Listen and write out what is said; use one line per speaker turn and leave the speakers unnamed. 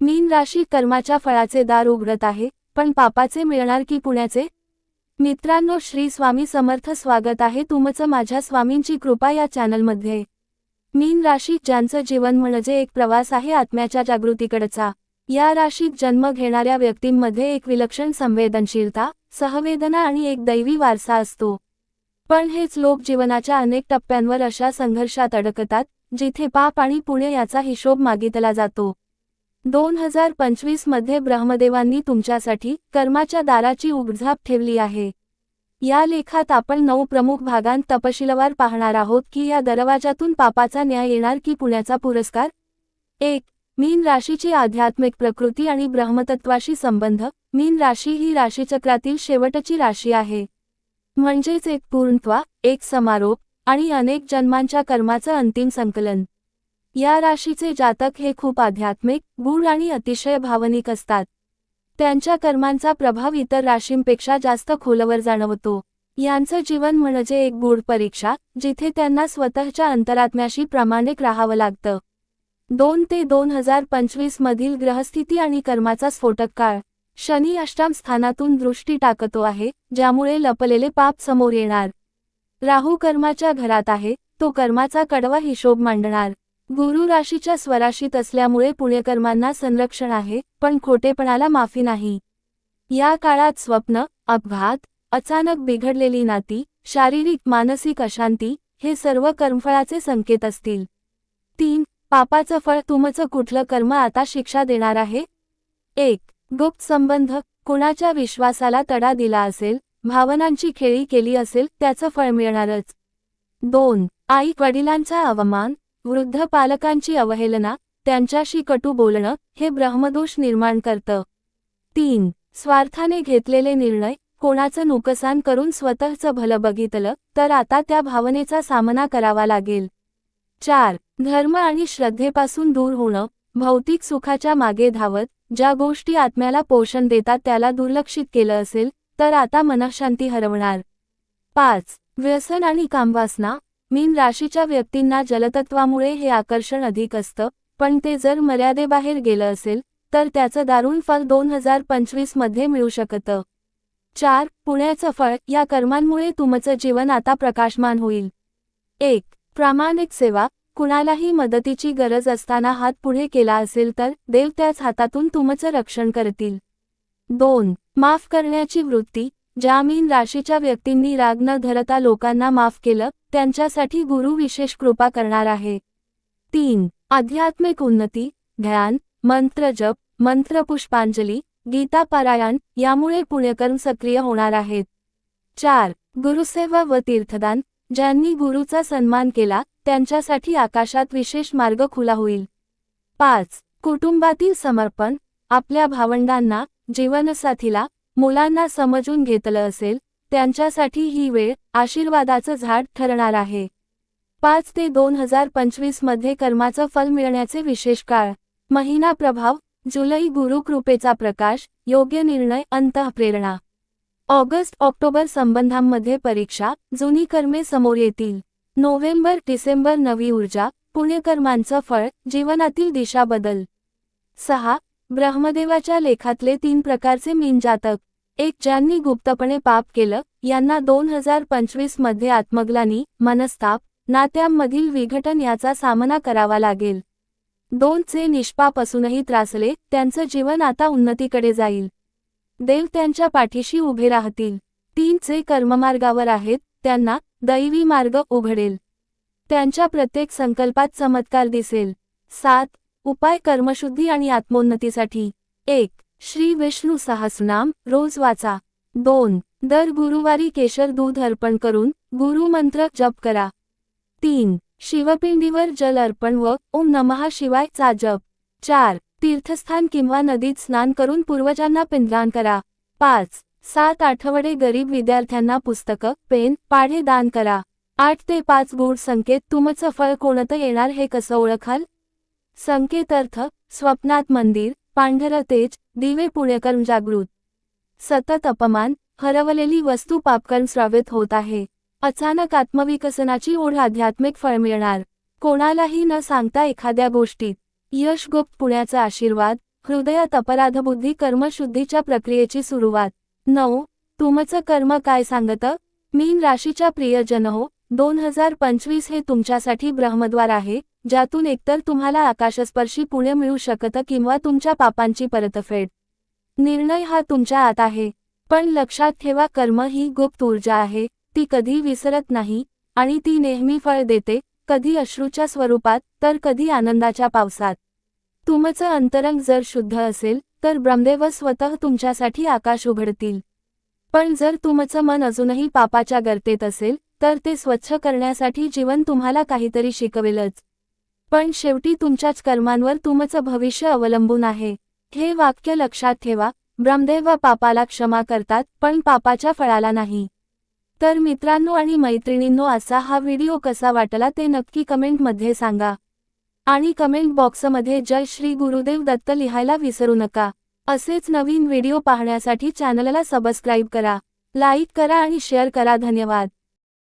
मीन राशी कर्माच्या फळाचे दार उघडत आहे पण पापाचे मिळणार की पुण्याचे? मित्रांनो श्री स्वामी समर्थ स्वागत आहे तुमचं माझ्या स्वामींची कृपा या चॅनलमध्ये. मीन राशी ज्यांचं जीवन म्हणजे एक प्रवास आहे आत्म्याच्या जागृतीकडचा. या राशीत जन्म घेणाऱ्या व्यक्तींमध्ये एक विलक्षण संवेदनशीलता सहवेदना आणि एक दैवी वारसा असतो. पण हेच लोक जीवनाच्या अनेक टप्प्यांवर अशा संघर्षात अडकतात जिथे पाप आणि पुणे याचा हिशोब मागितला जातो. दोन हजार पंचवीसमध्ये ब्रह्मदेवांनी तुमच्यासाठी कर्माच्या दाराची उघडझाप ठेवली आहे. या लेखात आपण नऊ प्रमुख भागांत तपशीलवार पाहणार आहोत की या दरवाजातून पापाचा न्याय येणार की पुण्याचा पुरस्कार? एक मीन राशीची आध्यात्मिक प्रकृती आणि ब्रह्मतत्वाशी संबंध. मीन राशी ही राशीचक्रातील शेवटची राशी आहे. म्हणजेच एक पूर्णत्वा एक समारोप आणि अनेक जन्मांच्या कर्माचं अंतिम संकलन. या राशीचे जातक हे खूप आध्यात्मिक गूढ आणि अतिशय भावनिक असतात. त्यांच्या कर्मांचा प्रभाव इतर राशींपेक्षा जास्त खोलवर जाणवतो. यांचं जीवन म्हणजे एक गूढ परीक्षा जिथे त्यांना स्वतःच्या अंतरात्म्याशी प्रामाणिक राहावं लागतं. दोन ते दोन हजार पंचवीस मधील ग्रहस्थिती आणि कर्माचा स्फोटक काळ. शनी अष्टाम स्थानातून दृष्टी टाकतो आहे ज्यामुळे लपलेले पाप समोर येणार. राहू कर्माच्या घरात आहे तो कर्माचा कडवा हिशोब मांडणार. गुरु राशीच्या स्वराशीत असल्यामुळे पुण्यकर्मांना संरक्षण आहे पण खोटेपणाला माफी नाही. या काळात स्वप्न अपघात अचानक बिघडलेली नाती शारीरिक मानसिक अशांती हे सर्व कर्मफळाचे संकेत असतील. तीन पापाचं फळ तुमचं कुठलं कर्म आता शिक्षा देणार आहे? एक गुप्त संबंध कुणाच्या विश्वासाला तडा दिला असेल भावनांची खेळी केली असेल त्याचं फळ मिळणारच. दोन आई वडिलांचा अवमान वृद्ध पालकांची अवहेलना त्यांच्याशी कटू बोलणं हे ब्रह्मदोष निर्माण करतं. तीन स्वार्थाने घेतलेले निर्णय कोणाचं नुकसान करून स्वतःचं भलं बघितलं तर आता त्या भावनेचा सामना करावा लागेल. चार धर्म आणि श्रद्धेपासून दूर होणं भौतिक सुखाच्या मागे धावत ज्या गोष्टी आत्म्याला पोषण देतात त्याला दुर्लक्षित केलं असेल तर आता मनःशांती हरवणार. पाच व्यसन आणि कामवासना मीन राशीच्या व्यक्तींना जलतत्वामुळे हे आकर्षण अधिक असतं पण ते जर मर्यादेबाहेर गेलं असेल तर त्याचं दारुण फळ दोन हजार पंचवीसमध्ये मिळू शकतं. चार पुण्याचं फळ या कर्मांमुळे तुमचं जीवन आता प्रकाशमान होईल. एक प्रामाणिक सेवा कुणालाही मदतीची गरज असताना हात पुढे केला असेल तर देव त्याच हातातून तुमचं रक्षण करतील. दोन माफ करण्याची वृत्ती ज्या मीन राशीच्या व्यक्तींनी राग न धरता लोकांना माफ केलं त्यांच्यासाठी गुरु विशेष कृपा करणार आहे. तीन. आध्यात्मिक उन्नती ध्यान मंत्र जप मंत्र पुष्पांजली गीता पारायण यामुळे पुण्यकर्म सक्रिय होणार आहेत. चार. गुरुसेवा व तीर्थदान ज्यांनी गुरुचा सन्मान केला त्यांच्यासाठी आकाशात विशेष मार्ग खुला होईल. पाच. कुटुंबातील समर्पण आपल्या भावंडांना जीवनसाथीला मुलांना समजून घेतलं असेल त्यांच्यासाठी ही वेळ आशीर्वादाचं झाड ठरणार आहे. पाच ते दोन हजार पंचवीसमध्ये कर्माचं फल मिळण्याचे विशेष काळ. महिना प्रभाव जुलै गुरुकृपेचा प्रकाश योग्य निर्णय अंतःप्रेरणा ऑगस्ट ऑक्टोबर संबंधांमध्ये परीक्षा जुनी कर्मे समोर येतील. नोव्हेंबर डिसेंबर नवी ऊर्जा पुण्यकर्मांचं फळ जीवनातील दिशा बदल सहा ब्रह्मदेवाच्या लेखातले तीन प्रकारचे मीन जातक. एक ज्यांनी गुप्तपणे पाप केलं यांना दोन हजार पंचवीसमध्ये आत्मग्लानी मनस्ताप नात्यांमधील विघटन याचा सामना करावा लागेल. दोनचे निष्पाप असूनही त्रासले त्यांचं जीवन आता उन्नतीकडे जाईल. देव त्यांच्या पाठीशी उभे राहतील. तीनचे कर्ममार्गावर आहेत त्यांना दैवी मार्ग उघडेल. त्यांच्या प्रत्येक संकल्पात चमत्कार दिसेल. सात उपाय कर्मशुद्धी आणि आत्मोन्नतीसाठी. एक श्री विष्णू सहस्रनाम रोज वाचा. दोन. दर गुरुवारी केशर दूध अर्पण करून गुरुमंत्र जप करा. तीन. शिवपिंडीवर जल अर्पण व ओम नमः शिवायचा जप. चार. तीर्थस्थान किंवा नदीत स्नान करून पूर्वजांना पिंडदान करा. पाच. सात आठवडे गरीब विद्यार्थ्यांना पुस्तकं पेन पाढे दान करा. आठ ते पाच गूढ संकेत तुमचं फळ कोणतं येणार हे कसं ओळखाल? संकेत अर्थ स्वप्नात मंदिर पांढरं तेज दिवे पुण्यकर्म जागृत. सतत अपमान हरवलेली वस्तू पापकर्म स्रावित होत आहे. अचानक आत्मविकसनाची ओढ आध्यात्मिक फळ मिळणार. कोणालाही न सांगता एखाद्या गोष्टीत यश गुप्त पुण्याचा आशीर्वाद हृदयात अपराधबुद्धी कर्मशुद्धीच्या प्रक्रियेची सुरुवात. नऊ तुमचं कर्म काय सांगतं? मीन राशीच्या प्रियजन हो दोन हजार पंचवीस हे तुमच्यासाठी ब्रह्मद्वार आहे ज्यातून एकतर तुम्हाला आकाशस्पर्शी पुणे मिळू शकतं किंवा तुमच्या पापांची परतफेड. निर्णय हा तुमच्या आत आहे. पण लक्षात ठेवा कर्म ही गुप्त ऊर्जा आहे. ती कधी विसरत नाही आणि ती नेहमी फळ देते कधी अश्रूच्या स्वरूपात तर कधी आनंदाच्या पावसात. तुमचं अंतरंग जर शुद्ध असेल तर ब्रह्मदेव स्वतः तुमच्यासाठी आकाश उघडतील. पण जर तुमचं मन अजूनही पापाच्या गर्तेत असेल तर ते स्वच्छ करण्यासाठी जीवन तुम्हाला काहीतरी शिकवेलच. पण शेवटी तुमच्याच कर्मांवर तुमचं भविष्य अवलंबून आहे. हे वाक्य लक्षात ठेवा. ब्रह्मदेव पापाला क्षमा करतात पण पापाच्या फळाला नाही. तर मित्रांनो आणि मैत्रिणींनो असा हा व्हिडिओ कसा वाटला ते नक्की कमेंटमध्ये सांगा. आणि कमेंट बॉक्समध्ये जय श्री गुरुदेव दत्त लिहायला विसरू नका. असेच नवीन व्हिडिओ पाहण्यासाठी चॅनलला सबस्क्राईब करा. लाईक करा आणि शेअर करा. धन्यवाद.